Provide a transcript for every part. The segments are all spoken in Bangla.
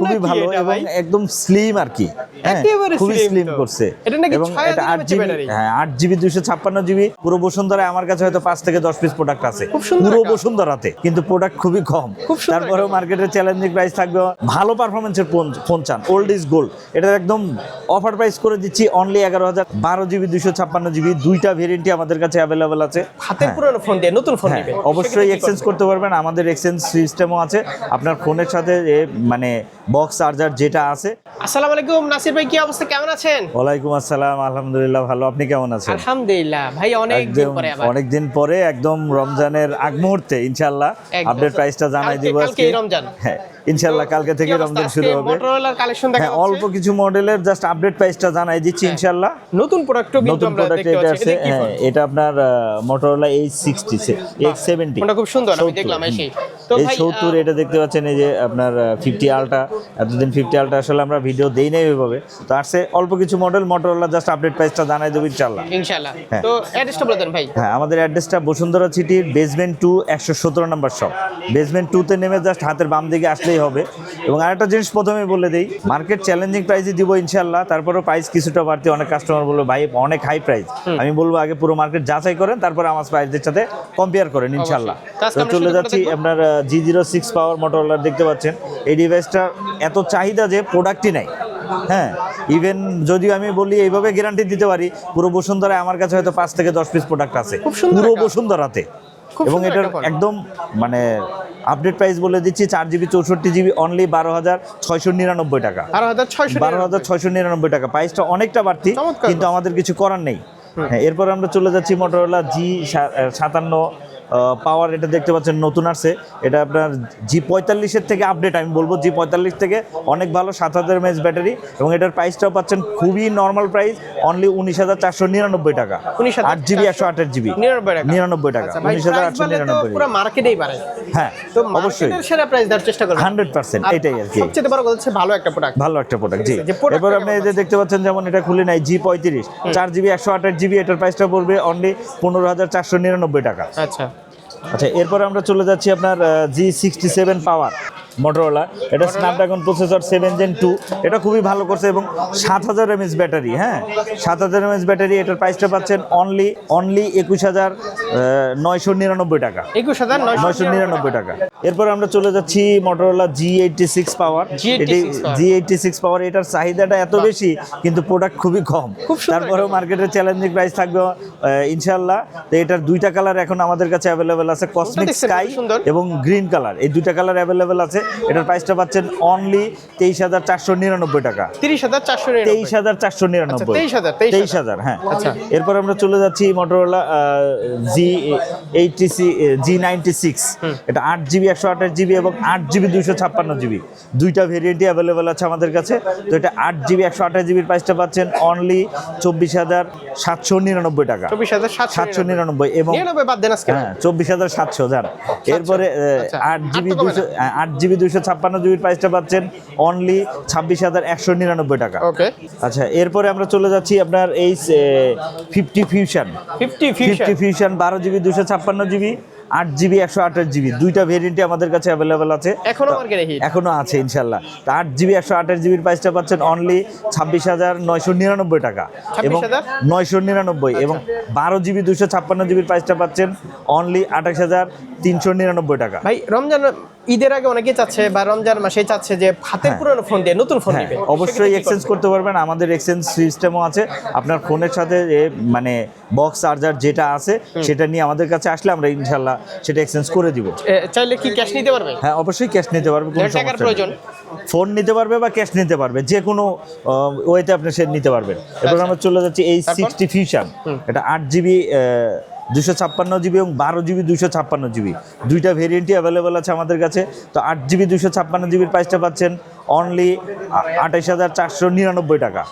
খুবই ভালো এবং একদম স্লিম আর কি। হ্যাঁ খুবই স্লিম করছে। এবং এটা আট জিবি হ্যাঁ আট জিবি দুইশো ছাপ্পান্ন জিবি পুরো বসুন্ধরা আমার কাছে হয়তো পাঁচ থেকে দশ পিস প্রোডাক্ট আছে। পুরো বসুন্ধরাতে কিন্তু প্রোডাক্ট খুবই কম। তারপরেও। মার্কেটের চ্যালেঞ্জিং প্রাইস থাকবে। ভালো পারফরমেন্সের ফোন চান। ওল্ড ইজ গোল্ড এটা একদম অফার প্রাইস করে দিচ্ছি অনলি এগারো হাজার। বারো জিবি দুইশো ছাপ্পান্ন জিবি দুইটা ভেরিয়েন্টই আমাদের কাছে অ্যাভেলেবেল আছে। হাতের হ্যাঁ। পুরনো ফোন দিয়ে নতুন ফোন হ্যাঁ অবশ্যই এক্সচেঞ্জ করতে পারবেন। আমাদের এক্সচেঞ্জ সিস্টেমও আছে। আপনার ফোনের সাথে মানে বক্স চার্জার যেটা আছে। আসসালামু আলাইকুম নাসির ভাই কি অবস্থা? কেমন আছেন? ওয়ালাইকুম আসসালাম আলহামদুলিল্লাহ ভালো। আপনি কেমন আছেন? আলহামদুলিল্লাহ ভাই অনেক দিন পরে আবার। অনেকদিন পরে একদম রমজানের আগ মুহূর্তে ইনশাল্লাহ একদম। আপডেট প্রাইসটা জানাই দিব কালকেই রমজান। হ্যাঁ ইনশাল্লাহ কালকে থেকে রমজান শুরু হবে। মোটরোলার কালেকশন দেখা হ্যাঁ যাচ্ছে? অল্প কিছু মডেলের জাস্ট আপডেট প্রাইসটা জানাই দিচ্ছি হ্যাঁ। ইনশাল্লাহ নতুন প্রোডাক্টও কিন্তু আমরা দেখতে পাচ্ছি। এটা হ্যাঁ এটা আপনার Motorola H sixty X seventy খুব সুন্দর আমি দেখলাম এসেই তো এই সত্তর এটা দেখতে পাচ্ছেন এই যে আপনার ফিফটি আলটা এতদিন ফিফটি আলটা আসলে আমরা ভিডিও দেই নাই ওইভাবে। তো আসছে অল্প কিছু মডেল মোটরোলা জাস্ট আপডেট প্রাইসটা জানাই দেবো ইনশাল্লাহ হ্যাঁ। তো অ্যাড্রেসটা বলে দেন ভাই। হ্যাঁ আমাদের অ্যাড্রেসটা বসুন্ধরা সিটির বেসমেন্ট টু একশো সতেরো নম্বর শপ বেসমেন্ট টুতে নেমে জাস্ট হাতের বাম দিকে আসলেই হবে। এবং আরেকটা জিনিস প্রথমে বলে দিই মার্কেট চ্যালেঞ্জিং প্রাইসই দিব ইনশাল্লাহ তারপরেও প্রাইস কিছুটা বাড়তি অনেক কাস্টমার বলব ভাই অনেক হাই প্রাইস আমি বলব আগে পুরো মার্কেট যাচাই করেন তারপরে আমার প্রাইসদের সাথে কম্পেয়ার করেন ইনশাল্লাহ চলে যাচ্ছি আপনার জি জিরো সিক্স পাওয়ার মোটরলার দেখতে পাচ্ছেন। এই ডিভাইসটা এত চাহিদা যে প্রোডাক্টই নাই। হ্যাঁ ইভেন যদি আমি বলি এইভাবে গ্যারান্টি দিতে পারি পুরো বসুন্ধরায় আমার কাছে হয়তো পাঁচ থেকে দশ পিস প্রোডাক্ট আছে। পুরো বসুন্ধরাতে। এবং এটার একদম মানে আপডেট প্রাইস বলে দিচ্ছি চার জিবি চৌষট্টি জিবি অনলি বারো হাজার ছয়শো নিরানব্বই টাকা। বারো হাজার ছয়শো বারো হাজার ছয়শো নিরানব্বই টাকা। প্রাইসটা অনেকটা বাড়তি কিন্তু আমাদের কিছু করার নেই। হ্যাঁ এরপর আমরা চলে যাচ্ছি মোটরোলা জি সাতান্ন পাওয়ার এটা দেখতে পাচ্ছেন নতুন আসছে। এটা আপনার জি পঁয়তাল্লিশের থেকে আপডেট আমি বলব জি পঁয়তাল্লিশ থেকে অনেক ভালো সাত হাজার এমএস ব্যাটারি এবং এটার প্রাইসটাও পাচ্ছেন খুবই নর্মাল প্রাইস অনলি উনিশ হাজার চারশো নিরানব্বই টাকা। আট জিবি একশো আঠাশ জিবি নিরানব্বই টাকা। আচ্ছা উনিশ হাজার আটশো নিরানব্বই মার্কেটেই হ্যাঁ তো অবশ্যই। মার্কেটের সেরা প্রাইস দেওয়ার চেষ্টা করবেন। হান্ড্রেড পার্সেন্ট এটাই আর কি। সবচেয়ে বড় কথা হচ্ছে ভালো একটা প্রোডাক্ট ভালো একটা প্রোডাক্ট জি। টা আপনি এই যে দেখতে পাচ্ছেন যেমন এটা খুলে নাই জি পঁয়ত্রিশ। চার জিবি একশো আঠাশ জিবি এটার প্রাইসটা পড়বে অনলি পনেরো হাজার চারশো নিরানব্বই টাকা। আচ্ছা। আচ্ছা এরপর আমরা চলে যাচ্ছি আপনার G sixty seven power Motorola এটা Snapdragon processor seven Gen two এটা খুবই ভালো করছে এবং সাত হাজার এমএস ব্যাটারি হ্যাঁ? সাত হাজার এমএস ব্যাটারি এটার প্রাইসটা পাচ্ছেন অনলি অনলি একুশ হাজার নয়শো নিরানব্বই টাকা। একুশ হাজার নয়শো নিরানব্বই টাকা। এরপর আমরা চলে যাচ্ছি Motorola G eighty six power G86 power। G eighty six power এটার চাহিদাটা এত বেশি কিন্তু প্রোডাক্ট খুবই কম। তারপরেও মার্কেটের চ্যালেঞ্জিং প্রাইস থাকবে ইনশাল্লাহ তো এটার দুইটা কালার এখন আমাদের কাছে অ্যাভেলেবেল আছে কসমিক স্কাই এবং গ্রিন কালার এই দুইটা কালার অ্যাভেলেবেল আছে এটার প্রাইসটা পাচ্ছেন অনলি তেইশ হাজার চারশো নিরানব্বই টাকা। তিরিশ হাজার চারশো তেইশ হাজার চারশো নিরানব্বই। 23,000, 23,000 তেইশ হাজার। হ্যাঁ। আচ্ছা। এরপর আমরা চলে যাচ্ছি Motorola G eighty G ninety six এটা আট জিবি একশো আঠাশ জিবি এবং আট জিবি দুইশো ছাপ্পান্ন জিবি। দুইটা ভেরিয়েন্টই অ্যাভেলেবেল আছে আমাদের কাছে। তো এটা আট জিবি একশো আঠাশ জিবির প্রাইসটা পাচ্ছেন অনলি চব্বিশ হাজার সাতশো নিরানব্বই টাকা। চব্বিশ হাজার সাতশো নিরানব্বই। এবং হ্যাঁ চব্বিশ হাজার সাতশো যান এরপরে আচ্ছা, আট জিবি দুশো আট জিবি দুশো ছাপ্পান্ন জিবির প্রাইসটা পাচ্ছেন অনলি ছাব্বিশ হাজার একশো নিরানব্বই টাকা। ওকে আচ্ছা এরপরে আমরা চলে যাচ্ছি আপনার এই fifty fusion fifty fifty fusion বারো জিবি দুশো ছাপ্পান্ন জিবি। আট জিবি একশো আঠাশ জিবি দুইটা ভেরিয়েন্টই আমাদের কাছে অ্যাভেলেবেল আছে। এখনও এখনও আছে ইনশাল্লাহ তো আট জিবি একশো আঠাশ জিবির প্রাইসটা পাচ্ছেন অনলি ছাব্বিশ হাজার নয়শো নিরানব্বই টাকা এবং নয়শো নিরানব্বই এবং বারো জিবি দুশো ছাপ্পান্ন জিবির প্রাইসটা পাচ্ছেন অনলি আঠাশ হাজার তিনশো নিরানব্বই টাকা। ভাই রমজান ঈদের আগে অনেকেই চাচ্ছে বা রমজান মাসে চাচ্ছে যে হাতের পুরনো ফোন দিয়ে নতুন ফোন হ্যাঁ অবশ্যই এক্সচেঞ্জ করতে পারবেন। আমাদের এক্সচেঞ্জ সিস্টেমও আছে। আপনার ফোনের সাথে মানে বক্স চার্জার যেটা আছে সেটা নিয়ে আমাদের কাছে আসলে আমরা ইনশাল্লাহ সেটা এক্সচেঞ্জ করে দিব। চাইলে কি ক্যাশ নিতে পারবে? হ্যাঁ অবশ্যই ক্যাশ নিতে পারবে কোনো টাকার প্রয়োজন। ফোন নিতে পারবে বা ক্যাশ নিতে পারবে যে কোনো ওয়েতে আপনি সে নিতে পারবেন। এবার আচ্ছা। আমরা চলে যাচ্ছি এই? সিক্সটি ফিউশন এটা আট জিবি দুশো ছাপ্পান্ন জিবি এবং বারো জিবি দুশো ছাপ্পান্ন জিবি। দুইটা ভেরিয়েন্টই অ্যাভেলেবেল আছে আমাদের কাছে। তো আট জিবি দুশো ছাপ্পান্ন জিবির প্রাইসটা পাচ্ছেন অনলি আঠাশ হাজার চারশো নিরানব্বই টাকা।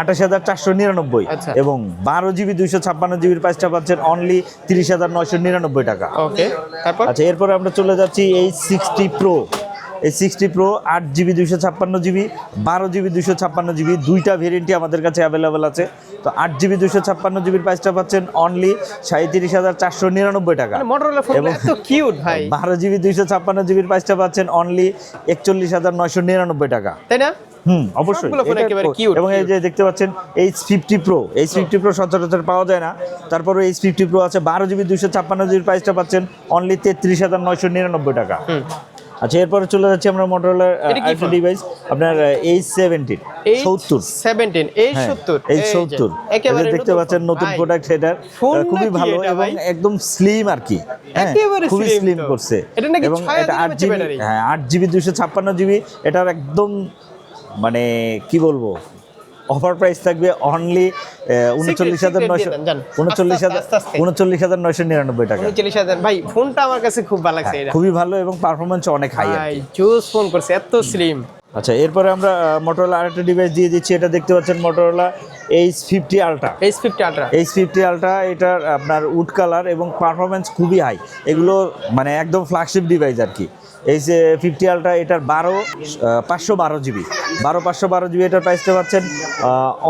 আঠাশ হাজার চারশো নিরানব্বই। আচ্ছা। এবং বারো জিবি দুইশো ছাপ্পান্ন জিবির প্রাইসটা পাচ্ছেন অনলি তিরিশ হাজার নয়শো নিরানব্বই টাকা। ওকে আচ্ছা এরপরে আমরা চলে যাচ্ছি এই সিক্সটি প্রো এই সিক্সটি প্রো আট জিবি দুইশো ছাপ্পান্ন জিবি বারো জিবি দুইশো ছাপ্পান্ন জিবি দুইটা ভেরিয়েন্টই আমাদের কাছে অ্যাভেলেবেল আছে। তো আট জিবি দুশো ছাপ্পান্ন জিবির প্রাইসটা পাচ্ছেন অনলি সাঁত্রিশ হাজার চারশো নিরানব্বই টাকা। এবং- কিউট ভাই। বারো জিবি দুইশো ছাপ্পান্ন জিবির প্রাইসটা পাচ্ছেন অনলি একচল্লিশ হাজার নয়শো নিরানব্বই টাকা। তাই না? হুম অবশ্যই। এবং এই যে দেখতে পাচ্ছেন H fifty pro H fifty pro সচরাচর পাওয়া যায় না। তারপরে এইচ ফিফটি প্রো আছে বারো জিবি দুইশো ছাপ্পান্ন জিবির প্রাইসটা পাচ্ছেন অনলি তেত্রিশ হাজার নয়শো নিরানব্বই টাকা। আচ্ছা এরপরে চলে যাচ্ছি আমরা মোটরোলার phone? ডিভাইস আপনার এইচ সেভেন্টিন সত্তর। সেভেন্টিন এই হ্যাঁ, সত্তর। এই সত্তর। একেবারে দেখতে পাচ্ছেন নতুন প্রোডাক্ট আহ, খুবই ভালো এবং একদম স্লিম আর কি। হ্যাঁ খুবই স্লিম করছে। এটা নাকি এবং 6000 এটা আট জিবি হ্যাঁ আট জিবি দুশো ছাপ্পান্ন জিবি। এটার একদম মানে কি বলব? অফার প্রাইস থাকবে অনলি উনচল্লিশ হাজার মোটরলা নয়শো। উনচল্লিশ হাজার। উনচল্লিশ হাজার নয়শো নিরানব্বই টাকা। উনচল্লিশ হাজার। ভাই ফোনটা আমার কাছে খুব ভালো লাগছে খুবই ভালো এবং পারফরমেন্স অনেক হাই জুস ফোন করছে এত স্লিম আচ্ছা এরপরে আমরা মোটরোলা আরেকটা ডিভাইস দিয়ে দিচ্ছি এটা দেখতে পাচ্ছেন Motorola H fifty ultra H fifty ultra H fifty ultra এটার আপনার উড কালার এবং পারফরমেন্স খুবই হাই এগুলো মানে একদম ফ্ল্যাগশিপ ডিভাইস আর কি। এই যে ফিফটি আলট্রা এটার বারো পাঁচশো বারো জিবি। বারো পাঁচশো বারো জিবি এটার প্রাইসটা পাচ্ছেন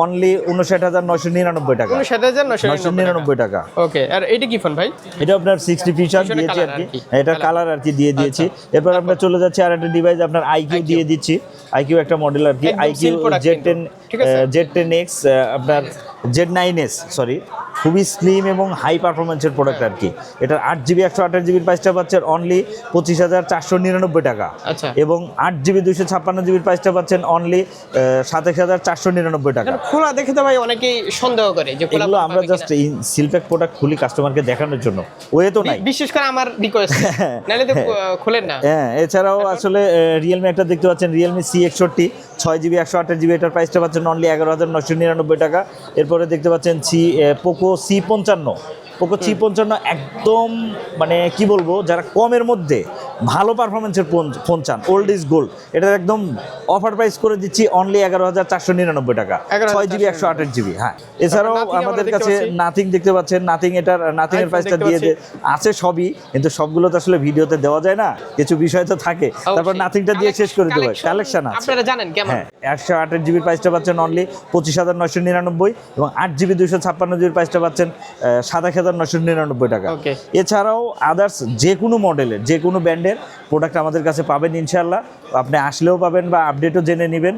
অনলি উনষাট হাজার নয়শো নিরানব্বই টাকা। উনষাট হাজার নশো নিরানব্বই টাকা। ওকে আর এটা কি ফোন ভাই? এটা আপনার সিক্সটি ফিচার দিয়েছি আর কি। এটা কালার আর কি দিয়ে দিয়েছি। এরপর আমরা চলে যাচ্ছি আর একটা ডিভাইস আপনার আইকিউ দিয়ে দিচ্ছি। আইকিউ একটা মডেল আর কি। IQOO Z ten? Z ten X আপনার জেড নাইন এস সরি খুবই স্লিম এবং হাই পারফরমেন্সের প্রোডাক্ট আর কি। এটার আট জিবি একশো আঠাশ জিবির প্রাইসটা পাচ্ছেন অনলি পঁচিশ হাজার চারশো নিরানব্বই টাকা। আচ্ছা। এবং আট জিবি দুইশো ছাপ্পান্ন জিবির প্রাইসটা পাচ্ছেন অনলি সাতাশ হাজার চারশো নিরানব্বই টাকা। খোলা দেখে তো ভাই অনেকেই সন্দেহ করে যে এগুলো আমরা জাস্ট। এই সিলপ্যাক প্রোডাক্ট খুলি কাস্টমারকে দেখানোর জন্য। ওয়ে তো নাই। বিশেষ করে আমার রিকোয়েস্ট নাহলে তো খোলেন না। হ্যাঁ এছাড়াও আসলে রিয়েলমি একটা দেখতে পাচ্ছেন রিয়েলমি সি একষট্টি ছয় জিবি একশো আঠাশ জিবি এটার প্রাইসটা পাচ্ছেন অনলি এগারো হাজার নশো নিরানব্বই টাকা। এরপরে দেখতে পাচ্ছেন সি পোকো সি পঞ্চান্ন। পোকো সি পঞ্চান্ন একদম মানে কি বলব যারা কমের মধ্যে ভালো পারফরমেন্সের ফোন চান ওল্ড ইজ গোল্ড এটার একদম অফার প্রাইস করে দিচ্ছি অনলি এগারো হাজার চারশো নিরানব্বই টাকা ছয় জিবি একশো আঠাশ জিবি হ্যাঁ। এছাড়াও আমাদের কাছে নাথিং দেখতে পাচ্ছেন নাথিং এটার নাথিং এর প্রাইসটা দিয়ে আছে সবই কিন্তু সবগুলো তো আসলে ভিডিওতে দেওয়া যায় না কিছু বিষয় তো থাকে। তারপর। নাথিংটা দিয়ে শেষ করে দেবো কালেকশন আছে। আপনারা জানেন কেমন? হ্যাঁ একশো আটের জিবির প্রাইসটা পাচ্ছেন অনলি পঁচিশ হাজার নয়শো নিরানব্বই এবং আট জিবি দুশো ছাপ্পান্ন জিবির প্রাইসটা পাচ্ছেন সাতাশ হাজার নশো নিরানব্বই টাকা। এছাড়াও আদার্স যে কোনো মডেলের যে কোনো ব্র্যান্ডের প্রোডাক্ট আমাদের কাছে পাবেন ইনশাল্লাহ আপনি আসলেও পাবেন বা আপডেটও জেনে নেবেন।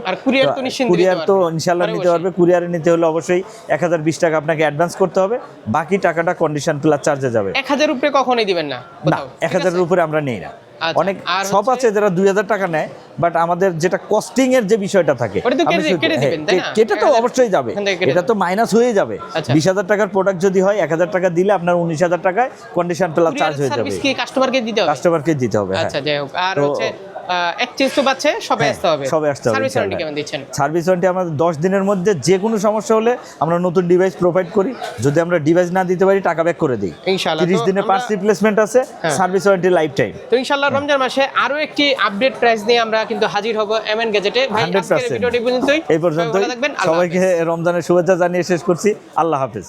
কুরিয়ার তো ইনশাল্লাহ নিতে। পারবে। কুরিয়ারে নিতে হলে অবশ্যই এক হাজার বিশ টাকা আপনাকে অ্যাডভান্স করতে হবে। বাকি টাকাটা কন্ডিশন প্লাস চার্জে যাবে। এক হাজার উপরে কখনোই দিবেন না না এক হাজারের? উপরে আমরা নেই না। অনেক সব আছে যারা দুই হাজার টাকা নেয় বাট আমাদের যেটা কস্টিং এর যে বিষয়টা থাকে কেটে- হ্যাঁ, কেটে তো অবশ্যই যাবে। কেটে এটা তো মাইনাস হয়ে যাবে। আচ্ছা। বিশ হাজার টাকার প্রোডাক্ট যদি হয় এক হাজার টাকা দিলে আপনার উনিশ হাজার টাকায় কন্ডিশন প্লাস চার্জ হয়ে যাবে। কাস্টমারকে দিতে হবে? কাস্টমারকে দিতে হবে হ্যাঁ। আচ্ছা যাই হোক। আর হচ্ছে এক্সচেঞ্জ তো পাচ্ছে সবে হ্যাঁ, আসতে হবে। সবে আসতে হবে, সার্ভিস ওয়ারেন্টি কেমন দিচ্ছেন? সার্ভিস ওয়ারেন্টি আমাদের দিনের মধ্যে যে কোনো সমস্যা হলে আমরা নতুন ডিভাইস প্রোভাইড করি। যদি আমরা ডিভাইস না দিতে পারি টাকা ব্যাক করে দিই। ইনশাআল্লাহ তিরিশ তো দিনে পার্টস রিপ্লেসমেন্ট আছে হ্যাঁ। সার্ভিস ওয়ারেন্টি লাইফ টাইম তো ইনশাআল্লাহ রমজান মাসে আরও একটি আপডেট প্রাইস নিয়ে আমরা কিন্তু হাজির হব এমএন গ্যাজেটে ভাই আজকের ভিডিওটি পর্যন্তই। এই সবাইকে রমজানের শুভেচ্ছা জানিয়ে শেষ করছি। আল্লাহ হাফিজ।